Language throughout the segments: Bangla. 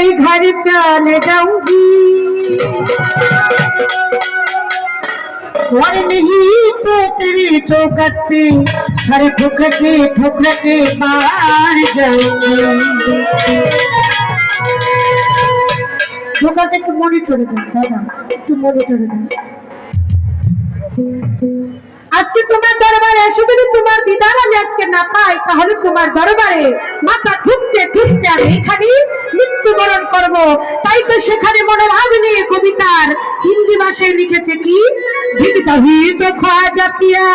मैं घर चले जाऊंगी और नहीं तो तेरी चौकट पे हर ठुकर के ठुकर के मार जाऊंगी ঢোকাতে একটু মনিটরে দেন দাদা একটু মনিটরে দেন আজকে তোমার দরবারে এসে যদি তোমার দিদার আমি আজকে না পাই তাহলে তোমার দরবারে মাথা ঠুকতে ঠুকতে আমি এখানে মৃত্যুবরণ করব তাই তো সেখানে মনোভাব নিয়ে কবিতার হিন্দি ভাষায় লিখেছে কি ভিগতা হি তো খাজা পিয়া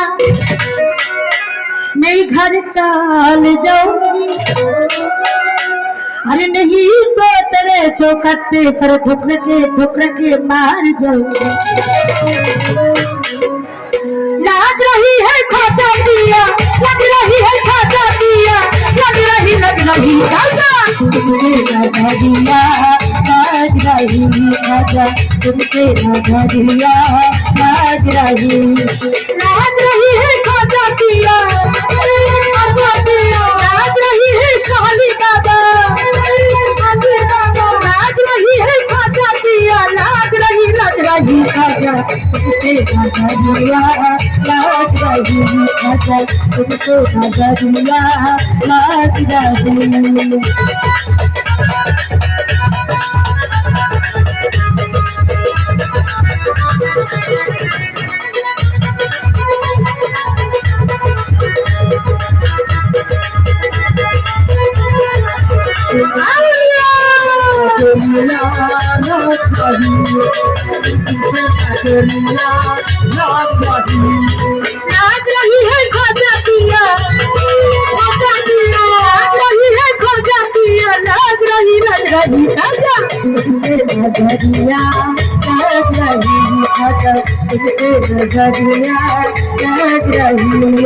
নেই ঘর চাল जाऊंगी अरे नहीं तो तेरे चौखट पे सर ठुकर के ठुकर के मार जाऊंगी लग रही है खाचा पिया लग रही है खाचा पिया लग रही लग रही खाचा तुमसे राधा दिया आज राही राजा तुमसे राधा दिया आज रही है खोजा दिया रात रही है शाली बाबा तुमसे राधा दिया। Thank you. खाचा तुमसे लगा दिया लग रही लाग रही है खोजा पिया खोजा पिया लाग रही है खोजा पिया लाग रही लग रही खोजा तुमसे नजरिया लाग रही खोजा तुमसे नजरिया लाग रही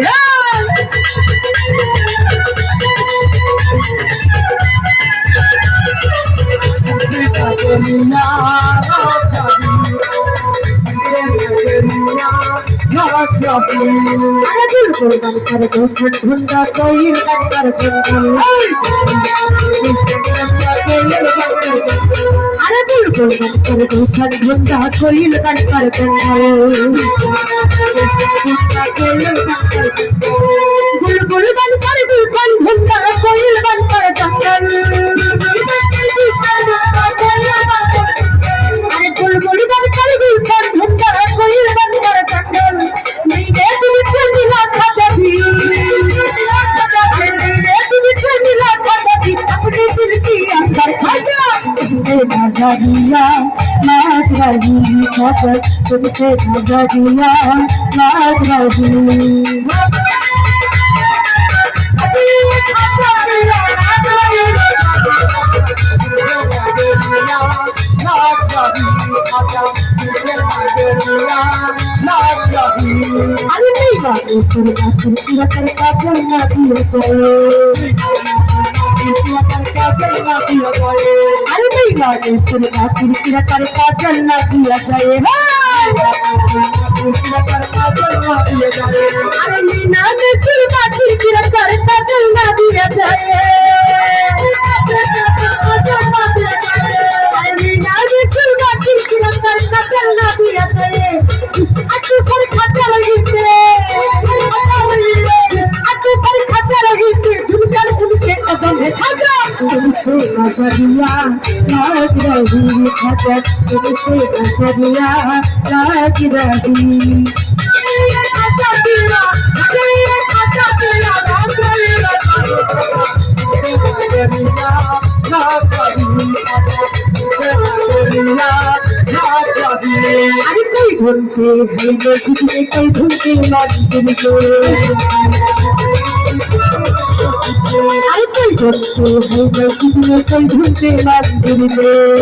আরাধুল করবান করে দোষের ধুন্দা তৈর গান করে আরাধুল করবান করে দোষের ধুন্দা তৈর গান করে গুল গুল গান করে দোষের ধুন্দা তৈর গান করে भजरिया नाच रही खबर तुमसे भजरिया नाच रही अरे नहीं बात सुन सुन इधर का सुन ना तू ইসুর কাসুর কিরা কর কাজল না দিয়া যায় আরে লীনা ইসুর কাসুর কিরা কর কাজল না দিয়া যায়। আরে লীনা ইসুর কিরা কর কাজল না দিয়া যায়। সরিয়া রাগ রাগি খাচার সরিয়া রাগ রাগি আরে কই ঘুরতে হইলে ঘুরতে কই ঘুরতে লাগবে लाग अरे कई ढूंढते हैं जो कितने कई ढूंढते मंदिर को अरे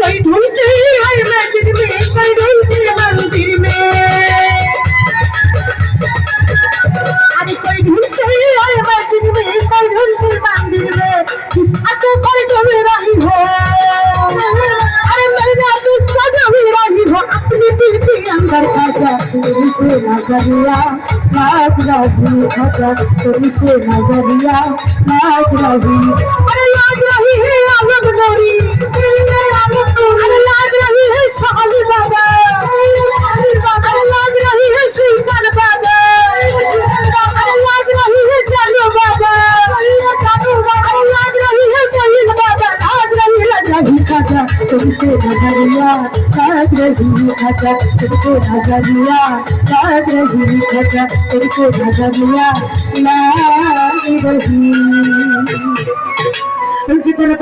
कई ढूंढते हैं जो कितने कई ढूंढते मंदिर में कई ढूंढते हैं मंदिर में कई ढूंढते मंदिर में अरे कोई ढूंढते हैं मंदिर में कोई ढूंढते मंदिर में अतो पर डूबे रही हो अरे मैंने किसको डूबे रही हो अपनी दिल के अंदर आजा तुमसे नजरिया लाग रही राजा तेरे राजा दिया याद रही राजा तेरे राजा दिया याद रही। उनकी तरफ़